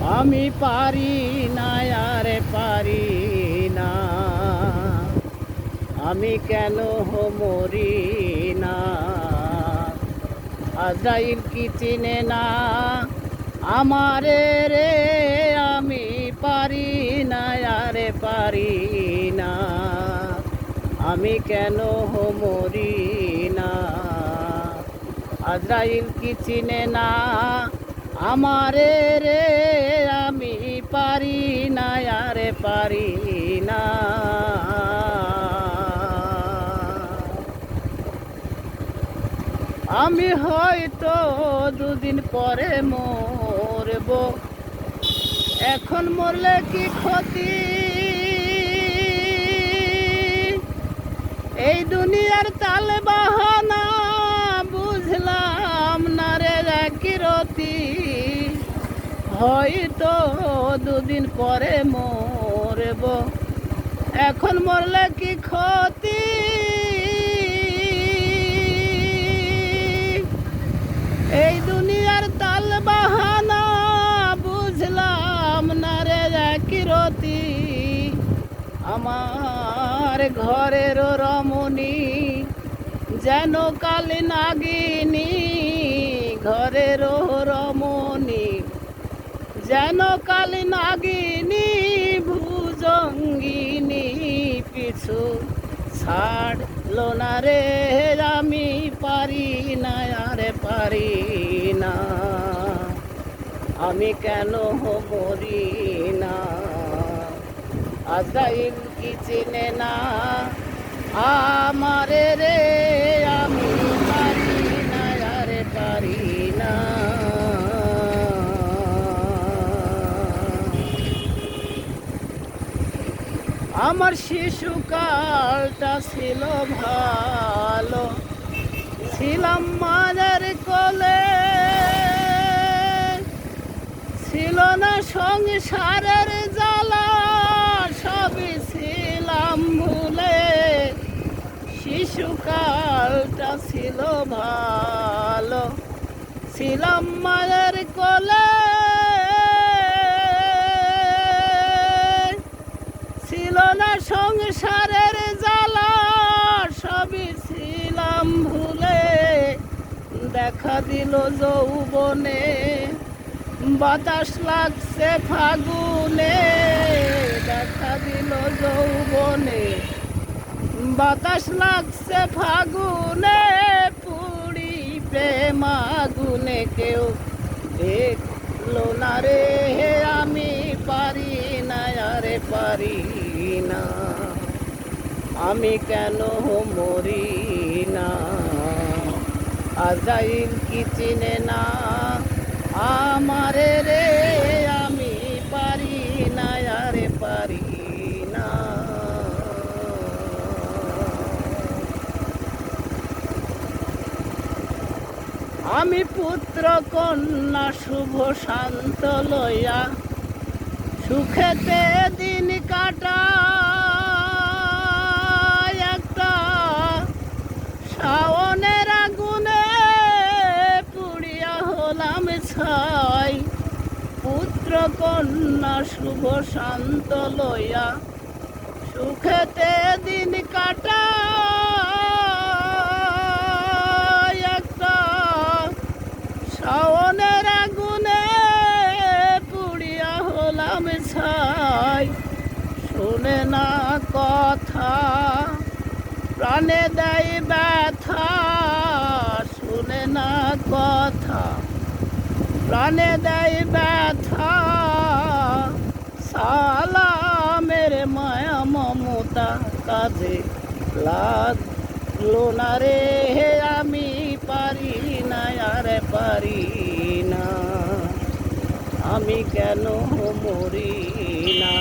আমি পারি না, আরে পারি না। আমি কেন মরি না? আজরাইল কি চিনে না? আমারে রে, আমি পারি না, আরে পারি না। আমি কেন মরি না? আজরাইল কি চিনে না? আমারে রে পারি না। আমি হয়তো দুদিন পরে মরব। এখন মরলে কি ক্ষতি? এই দুনিয়ার তাল বাহানা বুঝলাম না রে কিরতি হয়তো দুদিন পরে মরব। এখন মরলে কি ক্ষতি? এই দুনিয়ার তাল বাহানা বুঝলাম না রে কিরতি আমার ঘরের রমণী যেন কালী নাগিনী, ঘরের রমণী যেন কালী নাগিনী, ভুজঙ্গিনী পিছু ছাড়লো না রে, আমি পারি না, আরে পারি না। আমি কেন মরি না? আজাইল কি চিনে না? আমারে আমার শিশুকালটা ছিল ভালো। ছিলাম মায়ের কোলে। ছিল না সংসারের জ্বালা, সবই ছিলাম ভুলে। শিশুকালটা ছিল ভালো। ছিলাম মায়ের কোলে। সংসারের জ্বালা সবই ছিলাম ভুলে। দেখা দিল যৌবনে, বাতাস লাগছে ফাগুনে। দেখা দিল যৌবনে, বাতাস লাগছে ফাগুনে। পুরি প্রেম আগুনে কেউ দেখল না রে, আমি পারি না, আরে পারি না। আমি কেন মরি না? আজাইল কি চিনে না? আমারে রে, আমি পারি না, আরে পারি না। আমি পুত্র কন্যা, শুভ শান্ত লইয়া সুখেতে দিন কাটা একটা শাওনের আগুনে পুড়িয়া ছাই পুত্র কন্যা শুভ শান্ত লইয়া সুখেতে দিন কাটা একটা শাওনের আগুনে পুড়িয়া হলাম ছাই। শুনে না কথা, প্রাণে দেয় ব্যথা, শুনে না কথা। প্রাণে দেয় ব্যথা। সালামের মায়া মমতা কাজে লাগল না রে, আমি পারি না, আরে পারি না। আমি কেন মরি না?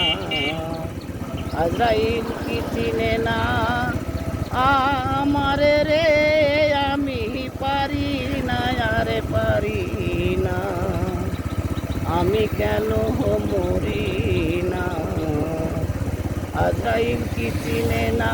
আজরাইল কি চিনে না? আমারে রে, আমি পারি না, আরে পারি আমি কেন মরি না? আজরাইল কি চিনে না?